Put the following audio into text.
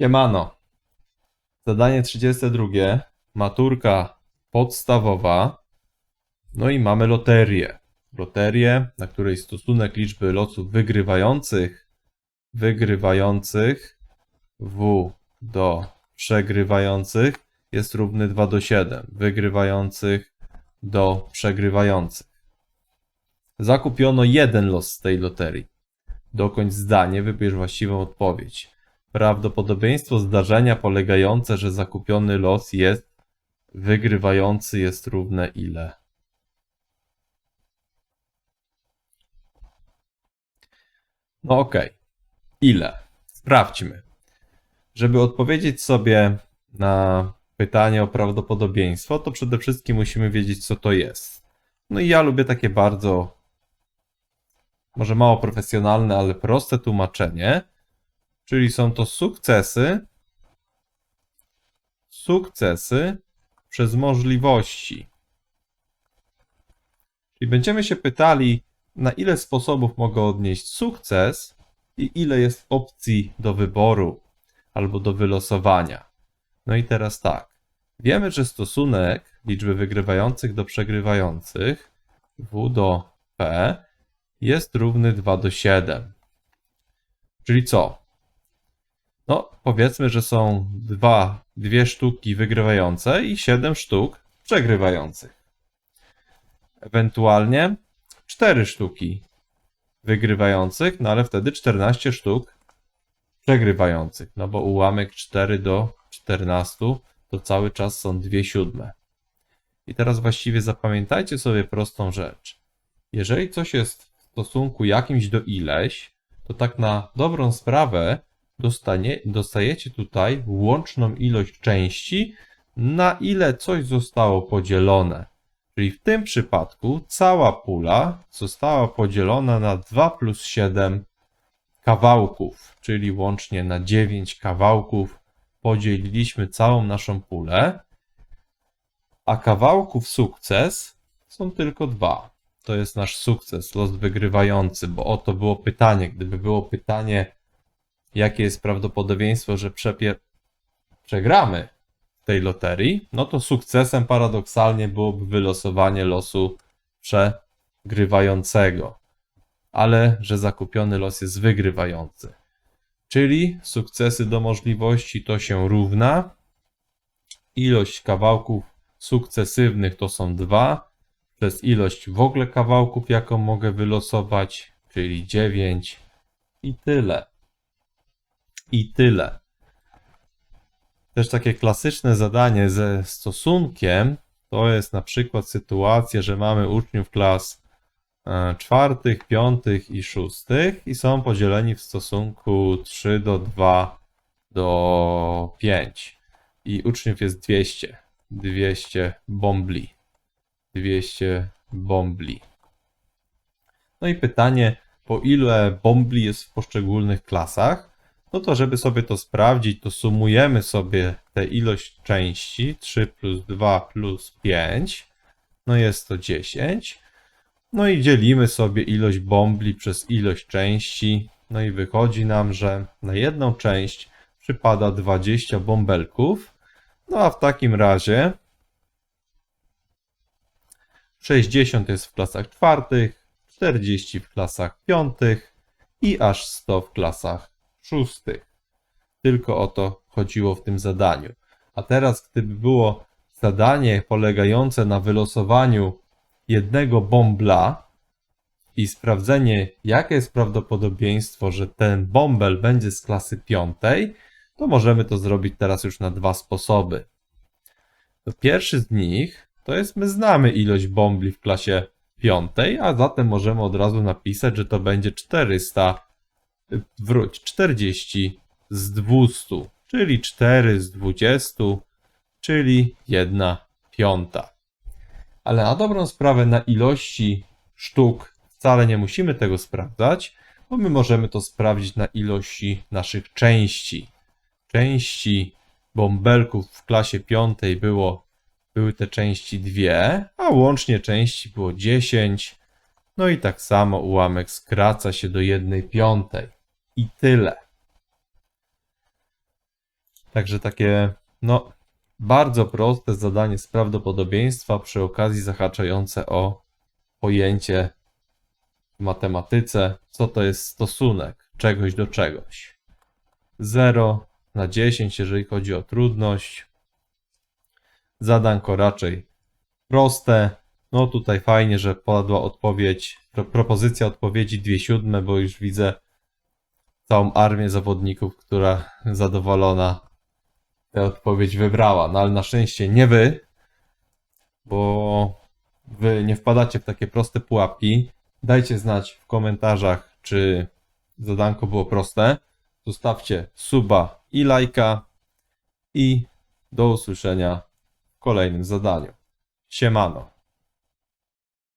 Siemano. Zadanie 32. Maturka podstawowa. No i mamy loterię. Loterię, na której stosunek liczby losów wygrywających, wygrywających W do przegrywających jest równy 2 do 7. Wygrywających do przegrywających. Zakupiono jeden los z tej loterii. Dokończ zdanie, wybierz właściwą odpowiedź. Prawdopodobieństwo zdarzenia polegające, że zakupiony los jest wygrywający jest równe ile? No okej. Ile? Sprawdźmy. Żeby odpowiedzieć sobie na pytanie o prawdopodobieństwo, to przede wszystkim musimy wiedzieć, co to jest. No i ja lubię takie bardzo, może mało profesjonalne, ale proste tłumaczenie. Czyli są to sukcesy, sukcesy przez możliwości. Czyli będziemy się pytali, na ile sposobów mogę odnieść sukces i ile jest opcji do wyboru albo do wylosowania. No i teraz tak. Wiemy, że stosunek liczby wygrywających do przegrywających W do P jest równy 2 do 7. Czyli co? No, powiedzmy, że są dwa, dwie sztuki wygrywające i 7 sztuk przegrywających. Ewentualnie 4 sztuki wygrywających, no ale wtedy 14 sztuk przegrywających, no bo ułamek 4 do 14 to cały czas są 2 siódme. I teraz właściwie zapamiętajcie sobie prostą rzecz. Jeżeli coś jest w stosunku jakimś do ileś, to tak na dobrą sprawę dostanie, dostajecie tutaj łączną ilość części, na ile coś zostało podzielone. Czyli w tym przypadku cała pula została podzielona na 2 plus 7 kawałków, czyli łącznie na 9 kawałków podzieliliśmy całą naszą pulę, a kawałków sukces są tylko dwa. To jest nasz sukces, los wygrywający, bo o to było pytanie. Gdyby było pytanie, jakie jest prawdopodobieństwo, że przepie... przegramy w tej loterii, no to sukcesem paradoksalnie byłoby wylosowanie losu przegrywającego. Ale że zakupiony los jest wygrywający. Czyli sukcesy do możliwości to się równa. Ilość kawałków sukcesywnych to są dwa przez ilość w ogóle kawałków, jaką mogę wylosować, czyli 9 i tyle. I tyle. Też takie klasyczne zadanie ze stosunkiem to jest na przykład sytuacja, że mamy uczniów klas e, czwartych, piątych i szóstych i są podzieleni w stosunku 3 do 2 do 5 i uczniów jest 200. 200 bombli. 200 bombli. No i pytanie, po ile bombli jest w poszczególnych klasach? No to żeby sobie to sprawdzić, to sumujemy sobie tę ilość części 3 plus 2 plus 5. No jest to 10. No i dzielimy sobie ilość bombli przez ilość części. No i wychodzi nam, że na jedną część przypada 20 bąbelków. No a w takim razie 60 jest w klasach czwartych, 40 w klasach piątych i aż 100 w klasach szóstych. Tylko o to chodziło w tym zadaniu. A teraz, gdyby było zadanie polegające na wylosowaniu jednego bombla i sprawdzenie, jakie jest prawdopodobieństwo, że ten bąbel będzie z klasy piątej, to możemy to zrobić teraz już na dwa sposoby. Pierwszy z nich to jest, my znamy ilość bombli w klasie piątej, a zatem możemy od razu napisać, że to będzie 400, wróć, 40 z 200, czyli 4 z 20, czyli 1 piąta. Ale na dobrą sprawę na ilości sztuk wcale nie musimy tego sprawdzać, bo my możemy to sprawdzić na ilości naszych części. Części bąbelków w klasie piątej było były te części dwie, a łącznie części było 10. No i tak samo ułamek skraca się do jednej piątej. I tyle. Także takie, no, bardzo proste zadanie z prawdopodobieństwa, przy okazji zahaczające o pojęcie w matematyce, co to jest stosunek czegoś do czegoś. 0 na 10, jeżeli chodzi o trudność. Zadanko raczej proste. No tutaj fajnie, że padła odpowiedź, pro, propozycja odpowiedzi 2 siódme, bo już widzę całą armię zawodników, która zadowolona tę odpowiedź wybrała. No ale na szczęście nie wy, bo wy nie wpadacie w takie proste pułapki. Dajcie znać w komentarzach, czy zadanko było proste. Zostawcie suba i lajka i do usłyszenia w kolejnym zadaniu. Siemano.